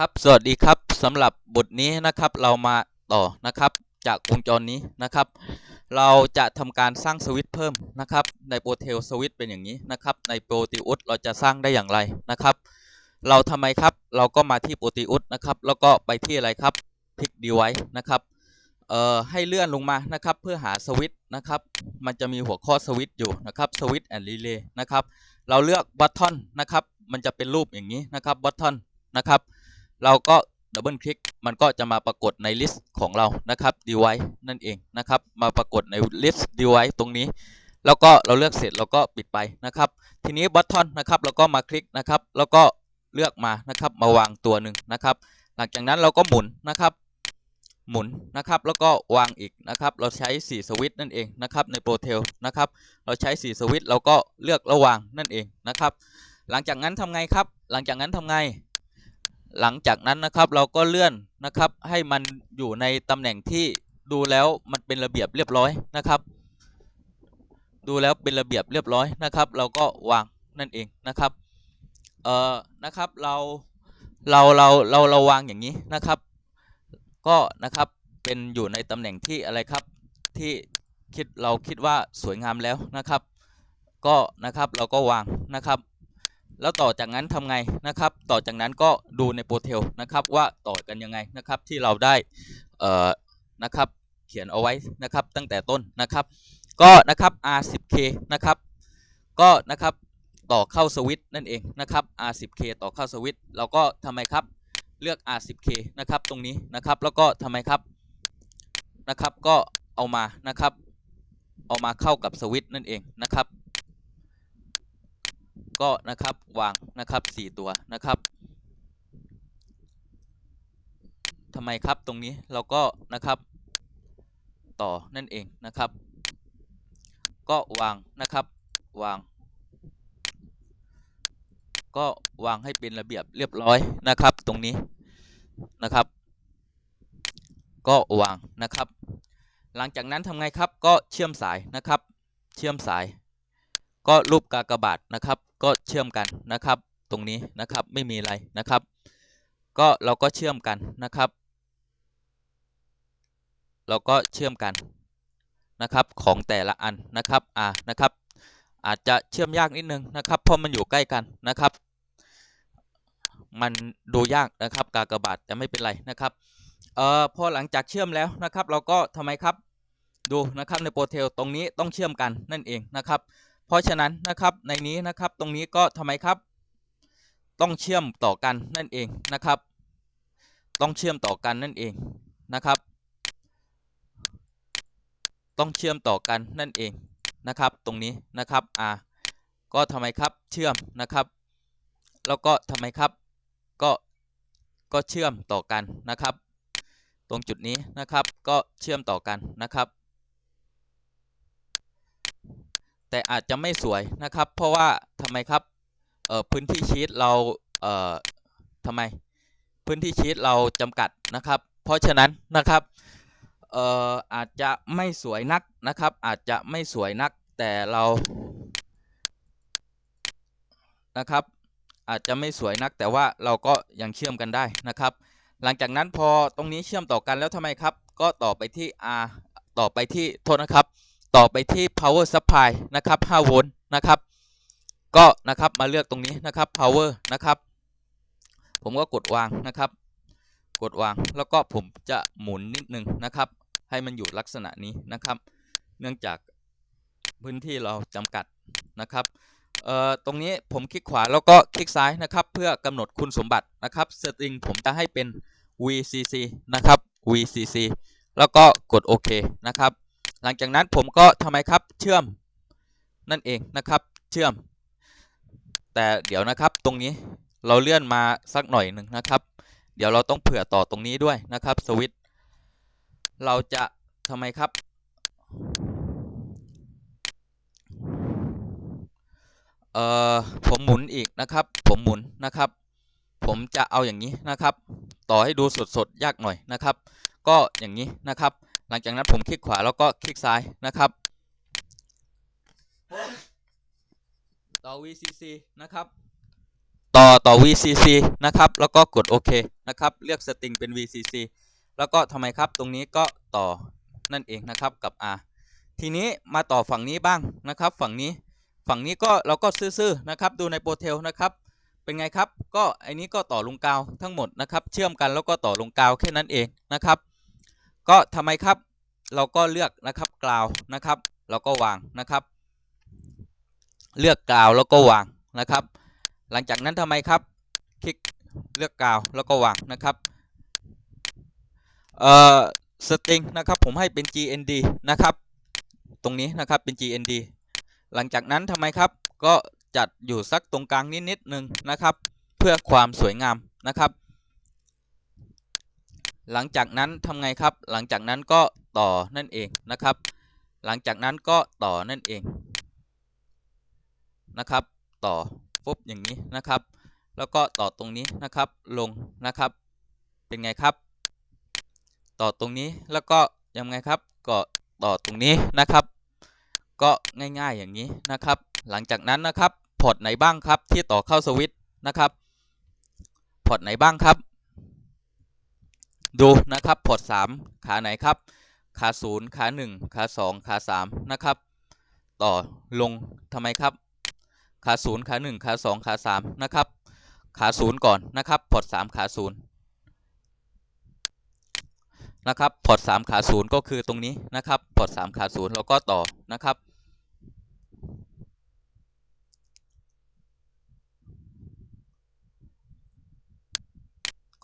ครับสวัสดีครับสำหรับบทนี้นะครับเรามาต่อนะครับจากวงจรนี้นะครับ เราจะทำการสร้างสวิตช์เพิ่มนะครับ ในโปรเทลสวิตช์เป็นอย่างนี้นะครับ ในโปรติอุสเราจะสร้างได้อย่างไรนะครับ เราทำไมครับเราก็มาที่โปรติอุสนะครับ แล้วก็ไปที่อะไรครับพิกดีไว้นะครับเอ่อให้เลื่อนลงมานะครับเพื่อหาสวิตช์นะครับ มันจะมีหัวข้อสวิตช์อยู่นะครับสวิตช์แอนด์รีเลย์นะครับ เราเลือกบัตทอนนะครับ มันจะเป็นรูปอย่างนี้นะครับบัตทอนนะครับ เราก็ดับเบิลคลิกมันก็จะมาปรากฏในลิสต์ของเรานะครับ device นั่นเองนะครับ มาปรากฏในลิสต์ device ตรงนี้ แล้วก็เราเลือกเสร็จเราก็ปิดไปนะครับ ทีนี้บัตทอนนะครับเราก็มาคลิกนะครับ แล้วก็เลือกมานะครับมาวางตัวหนึ่งนะครับ หลังจากนั้นเราก็หมุนนะครับ หมุนนะครับ แล้วก็วางอีกนะครับ เราใช้ 4 สวิตช์นั่นเองนะครับ ในโปรเทลนะครับ เราใช้ 4 สวิตช์เราก็เลือกระวางนั่นเองนะครับ หลังจากนั้นทำไงครับ หลังจากนั้นทำไง หลังจากนั้นนะครับเราก็เลื่อนนะครับ ให้มันอยู่ในตำแหน่งที่ดูแล้วมันเป็นระเบียบเรียบร้อยนะครับ ดูแล้วเป็นระเบียบเรียบร้อยนะครับ เราก็วางนั่นเองนะครับเอ่อนะครับเราเราเราเราเราวางอย่างนี้นะครับ ก็นะครับเป็นอยู่ในตำแหน่งที่อะไรครับที่คิดเราคิดว่าสวยงามแล้วนะครับ ก็นะครับเราก็วางนะครับ แล้วต่อจากนั้นทำไงนะครับ ต่อจากนั้นก็ดูในโปรเทลนะครับว่าต่อกันยังไงนะครับที่เราได้เอ่อนะครับเขียนเอาไว้นะครับตั้งแต่ต้นนะครับ ก็นะครับ R10K นะครับก็นะครับต่อเข้าสวิตนั่นเองนะครับ R10K ต่อเข้าสวิตเราก็ทำไมครับเลือก R10K นะครับตรงนี้นะครับแล้วก็ทำไมครับนะครับก็เอามานะครับเอามาเข้ากับสวิตนั่นเองนะครับ ก็นะครับวางนะครับ 4 ตัวนะครับทำไมครับตรงนี้เราก็นะครับต่อนั่นเองนะครับ ก็วางนะครับวาง ก็วางให้เป็นระเบียบเรียบร้อยนะครับ ตรงนี้นะครับ ก็วางนะครับ หลังจากนั้นทำไงครับก็เชื่อมสายนะครับ เชื่อมสาย ก็รูปกากบาทนะครับ ก็เชื่อมกันนะครับ ตรงนี้นะครับไม่มีอะไรนะครับ ก็เราก็เชื่อมกันนะครับ เราก็เชื่อมกันนะครับของแต่ละอันนะครับอ่านะครับ อาจจะเชื่อมยากนิดนึงนะครับ เพราะมันอยู่ใกล้กันนะครับ มันดูยากนะครับกากบาทแต่ไม่เป็นไรนะครับเอ่อพอหลังจากเชื่อมแล้วนะครับ เราก็ทำไมครับดูนะครับในโปรเทลตรงนี้ต้องเชื่อมกันนั่นเองนะครับ เพราะฉะนั้นนะครับในนี้นะครับตรงนี้ก็ทำไมครับ ต้องเชื่อมต่อกันนั่นเองนะครับ ต้องเชื่อมต่อกันนั่นเองนะครับ ต้องเชื่อมต่อกันนั่นเองนะครับ ตรงนี้นะครับอ่าก็ทำไมครับเชื่อมนะครับ แล้วก็ทำไมครับก็ก็เชื่อมต่อกันนะครับ ตรงจุดนี้นะครับก็เชื่อมต่อกันนะครับ แต่อาจจะไม่สวยนะครับ เพราะว่าทำไมครับเอ่อพื้นที่ชีตเราเอ่อทำไมพื้นที่ชีตเราจำกัดนะครับ เพราะฉะนั้นนะครับเอ่ออาจจะไม่สวยนักนะครับ อาจจะไม่สวยนักแต่เรานะครับ อาจจะไม่สวยนักแต่ว่าเราก็ยังเชื่อมกันได้นะครับ หลังจากนั้นพอตรงนี้เชื่อมต่อกันแล้วทำไมครับ ก็ต่อไปที่ R ต่อไปที่โทษนะครับ ต่อไปที่ power supply นะครับ5โวลต์นะครับ ก็นะครับมาเลือกตรงนี้นะครับ power นะครับ ผมก็กดวางนะครับ กดวางแล้วก็ผมจะหมุนนิดนึงนะครับ ให้มันอยู่ลักษณะนี้นะครับ เนื่องจากพื้นที่เราจำกัดนะครับเอ่อตรงนี้ผมคลิกขวาแล้วก็คลิกซ้ายนะครับ เพื่อกำหนดคุณสมบัตินะครับสตริงผมจะให้เป็น VCC นะครับ VCC แล้วก็กดโอเคนะครับ หลังจากนั้นผมก็ทำไมครับเชื่อมนั่นเองนะครับเชื่อม แต่เดี๋ยวนะครับตรงนี้เราเลื่อนมาสักหน่อยหนึ่งนะครับ เดี๋ยวเราต้องเผื่อต่อตรงนี้ด้วยนะครับสวิตเราจะทำไมครับ เอ่อผมหมุนอีกนะครับ ผมหมุนนะครับ ผมจะเอาอย่างนี้นะครับ ต่อให้ดูสดๆยากหน่อยนะครับ ก็อย่างนี้นะครับ หลังจากนั้นผมคลิกขวาแล้วก็คลิกซ้ายนะครับ ต่อ VCC นะครับ ต่อต่อ VCC นะครับ แล้วก็กดโอเคนะครับ เลือกสตริงเป็น VCC แล้วก็ทำไมครับตรงนี้ก็ต่อนั่นเองนะครับกับ R ทีนี้มาต่อฝั่งนี้บ้างนะครับ ฝั่งนี้ฝั่งนี้ก็เราก็ซื่อๆนะครับ ดูในโปรเทลนะครับ เป็นไงครับ ก็ไอ้นี้ก็ต่อลงกาวทั้งหมดนะครับ เชื่อมกันแล้วก็ต่อลงกาวแค่นั้นเองนะครับ ก็ทำไมครับ เราก็เลือกนะครับกราวนะครับเราก็วางนะครับ เลือกกราวแล้วก็วางนะครับ หลังจากนั้นทำไมครับ คลิกเลือกกราวแล้วก็วางนะครับเอ่อสตริงนะครับผมให้เป็น GND นะครับ ตรงนี้นะครับเป็น GND หลังจากนั้นทำไมครับ ก็จัดอยู่สักตรงกลางนิดนิดนึงนะครับ เพื่อความสวยงามนะครับ หลังจากนั้นทำไงครับ หลังจากนั้นก็ต่อนั่นเองนะครับ หลังจากนั้นก็ต่อนั่นเองนะครับ ต่อปุ๊บอย่างนี้นะครับ แล้วก็ต่อตรงนี้นะครับ ลงนะครับ เป็นไงครับ ต่อตรงนี้แล้วก็ยังไงครับ ก็ต่อตรงนี้นะครับ ก็ง่ายๆอย่างนี้นะครับ หลังจากนั้นนะครับ พอร์ตไหนบ้างครับที่ต่อเข้าสวิตช์นะครับ พอร์ตไหนบ้างครับ ดูนะครับพอร์ต3ขาไหนครับขา0ขา1ขา2ขา3นะครับต่อลงทำไมครับขา0ขา1ขา2ขา3นะครับขา0ก่อนนะครับพอร์ต3ขา0นะครับพอร์ต3ขา0ก็คือตรงนี้นะครับพอร์ต3ขา0แล้วก็ต่อนะครับ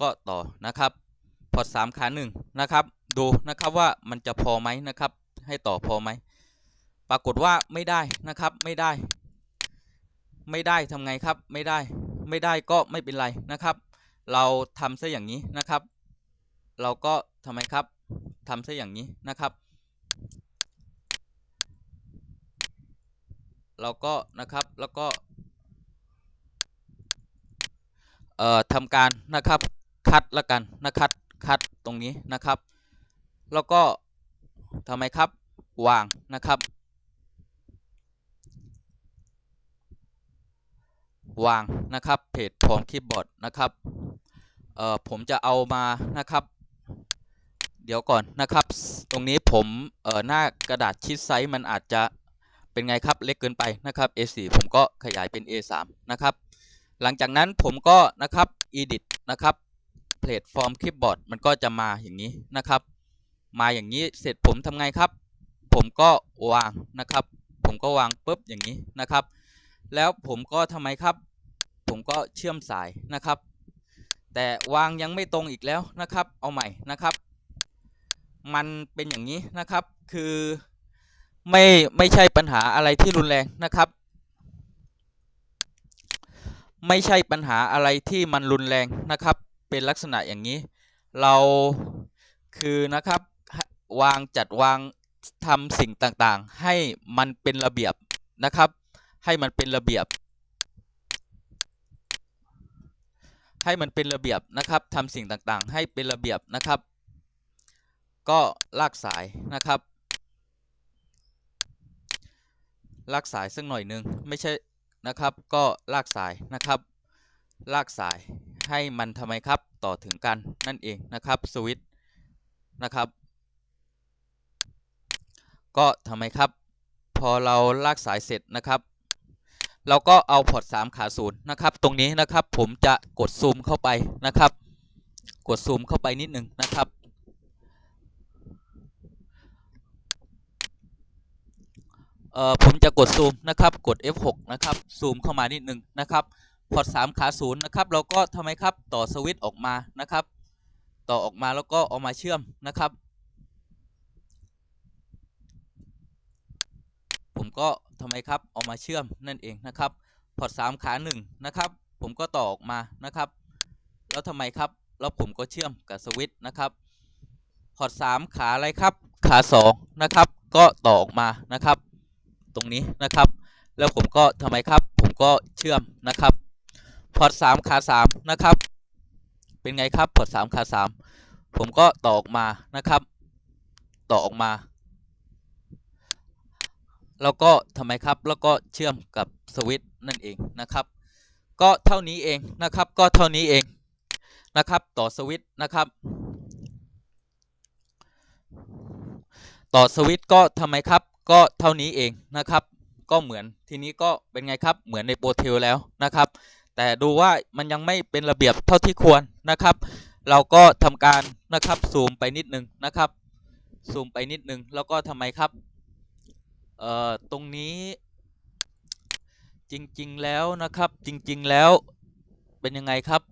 ก็ต่อนะครับ พอร์ต3ขา1นะครับดูนะครับว่ามันจะพอไหมนะครับ ให้ต่อพอไหมปรากฏว่าไม่ได้นะครับไม่ได้ ไม่ได้ทำไงครับไม่ได้ไม่ได้ก็ไม่เป็นไรนะครับ เราทำซะอย่างนี้นะครับ เราก็ทำไมครับทำซะอย่างนี้นะครับ เราก็นะครับแล้วก็เอ่อทำการนะครับคัดละกันนะครับ คัดตรงนี้นะครับ แล้วก็ทำไมครับวางนะครับ วางนะครับเพจพร้อมคีย์บอร์ดนะครับเอ่อผมจะเอามานะครับ เดี๋ยวก่อนนะครับ ตรงนี้ผมเอ่อหน้ากระดาษชิดไซส์มันอาจจะเป็นไงครับเล็กเกินไปนะครับ A4 ผมก็ขยายเป็น A3 นะครับ หลังจากนั้นผมก็นะครับ edit นะครับ เพจฟอร์มคลิปบอร์ดมันก็จะมาอย่างนี้นะครับ มาอย่างนี้เสร็จผมทำไงครับ ผมก็วางนะครับ ผมก็วางปุ๊บอย่างนี้นะครับ แล้วผมก็ทำไมครับ ผมก็เชื่อมสายนะครับ แต่วางยังไม่ตรงอีกแล้วนะครับ เอาใหม่นะครับ มันเป็นอย่างนี้นะครับคือไม่ไม่ใช่ปัญหาอะไรที่รุนแรงนะครับ ไม่ใช่ปัญหาอะไรที่มันรุนแรงนะครับ เป็นลักษณะอย่างนี้ เราคือนะครับวางจัดวางทำสิ่งต่างๆ ให้มันเป็นระเบียบนะครับ ให้มันเป็นระเบียบ ให้มันเป็นระเบียบนะครับทำสิ่งต่างๆ ให้เป็นระเบียบนะครับ ก็ลากสายนะครับลากสายสักหน่อยหนึ่งไม่ใช่นะครับ ก็ลากสายนะครับ ลากสาย ให้มันทำไมครับต่อถึงกันนั่นเองนะครับสวิตนะครับ ก็ทำไมครับ พอเราลากสายเสร็จนะครับ เราก็เอาพอร์ต3ขาศูนย์นะครับ ตรงนี้นะครับผมจะกดซูมเข้าไปนะครับ กดซูมเข้าไปนิดนึงนะครับเอ่อผมจะกดซูมนะครับ กด F6 นะครับ ซูมเข้ามานิดนึงนะครับ พอร์ต3ขาศูนย์นะครับเราก็ทำไมครับต่อสวิตช์ออกมานะครับ ต่อออกมาแล้วก็เอามาเชื่อมนะครับ ผมก็ทำไมครับเอามาเชื่อมนั่นเองนะครับพอร์ต3ขา1นะครับ ผมก็ต่อออกมานะครับ แล้วทำไมครับแล้วผมก็เชื่อมกับสวิตช์นะครับพอร์ต3ขาอะไรครับขา2นะครับ ก็ต่อออกมานะครับ ตรงนี้นะครับ แล้วผมก็ทำไมครับ ผมก็เชื่อมนะครับ พอร์ต3ขา3นะครับ เป็นไงครับพอร์ต3ขา3ผมก็ต่อออกมานะครับ ต่อออกมา แล้วก็ทำไมครับแล้วก็เชื่อมกับสวิตช์นั่นเองนะครับ ก็เท่านี้เองนะครับ ก็เท่านี้เองนะครับ ต่อสวิตช์นะครับ ต่อสวิตช์ก็ทำไมครับ ก็เท่านี้เองนะครับ ก็เหมือนทีนี้ก็เป็นไงครับเหมือนในโปรเทลแล้วนะครับ แต่ดูว่ามันยังไม่เป็นระเบียบเท่าที่ควรนะครับ เราก็ทำการนะครับซูมไปนิดนึงนะครับซูมไปนิดนึงแล้วก็ทำไมครับเอ่อตรงนี้จริงๆแล้วนะครับจริงๆแล้วเป็นยังไงครับ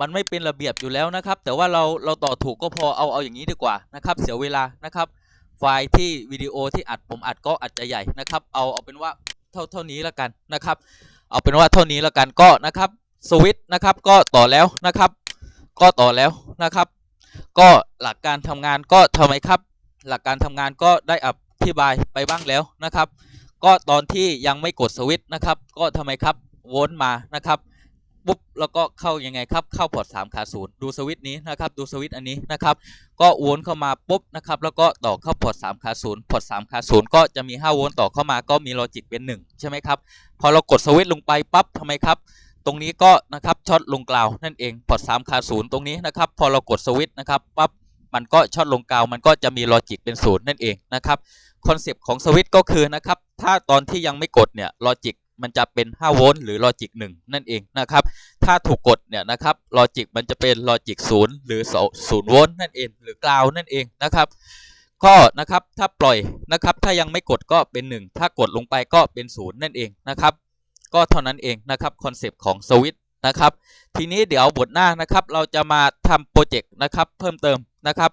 มันไม่เป็นระเบียบอยู่แล้วนะครับ แต่ว่าเราเราต่อถูกก็พอเอาเอาอย่างนี้ดีกว่านะครับ เสียเวลานะครับ ไฟล์ที่วิดีโอที่อัดผมอัดก็อาจจะใหญ่นะครับ เอาเอาเป็นว่า เท่าเท่านี้แล้วกันนะครับ เอาเป็นว่าเท่านี้แล้วกันก็นะครับสวิตช์นะครับก็ต่อแล้วนะครับ ก็ต่อแล้วนะครับ ก็หลักการทำงานก็ทำไมครับ หลักการทำงานก็ได้อธิบายไปบ้างแล้วนะครับ ก็ตอนที่ยังไม่กดสวิตช์นะครับ ก็ทำไมครับวนมานะครับ ปุ๊บแล้วก็เข้ายังไงครับเข้าพอร์ต3ขาศูนย์ดูสวิตนี้นะครับดูสวิตอันนี้นะครับก็วนเข้ามาปุ๊บนะครับแล้วก็ต่อเข้าพอร์ต3ขาศูนย์พอร์ต3ขาศูนย์ก็จะมี5โวลต์ต่อเข้ามาก็มีลอจิกเป็น 1 ใช่ไหมครับพอเรากดสวิตลงไปปั๊บทำไมครับตรงนี้ก็นะครับช็อตลงกล่าวนั่นเองพอร์ต3ขาศูนย์ตรงนี้นะครับพอเรากดสวิตนะครับปั๊บมันก็ช็อตลงกล่าวมันก็จะมีลอจิกเป็นศูนย์นั่นเองนะครับคอนเซปต์ของสวิตก็คือนะครับถ้าตอนที่ยังไม่กดเนี่ยลอจิก มันจะเป็น 5 โวลต์หรือลอจิก1นั่นเองนะครับ ถ้าถูกกดเนี่ยนะครับลอจิกมันจะเป็นลอจิก0หรือ0โวลต์นั่นเอง หรือกลาวนั่นเองนะครับ ก็นะครับถ้าปล่อยนะครับ ถ้ายังไม่กดก็เป็น 1 ถ้ากดลงไปก็เป็น 0 นั่นเองนะครับ ก็เท่านั้นเองนะครับคอนเซปต์ของสวิตช์นะครับ ทีนี้เดี๋ยวบทหน้านะครับ เราจะมาทำโปรเจกต์นะครับเพิ่มเติมนะครับ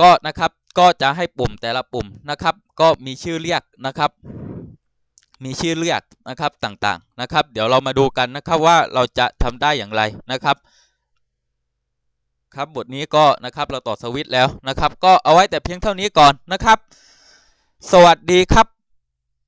ก็นะครับก็จะให้ปุ่มแต่ละปุ่มนะครับ ก็มีชื่อเรียกนะครับ มีชื่อเรียกนะครับต่างๆนะครับ เดี๋ยวเรามาดูกันนะครับว่าเราจะทำได้อย่างไรนะครับ ครับบทนี้ก็นะครับเราต่อสวิตช์แล้วนะครับ ก็เอาไว้แต่เพียงเท่านี้ก่อนนะครับ สวัสดีครับ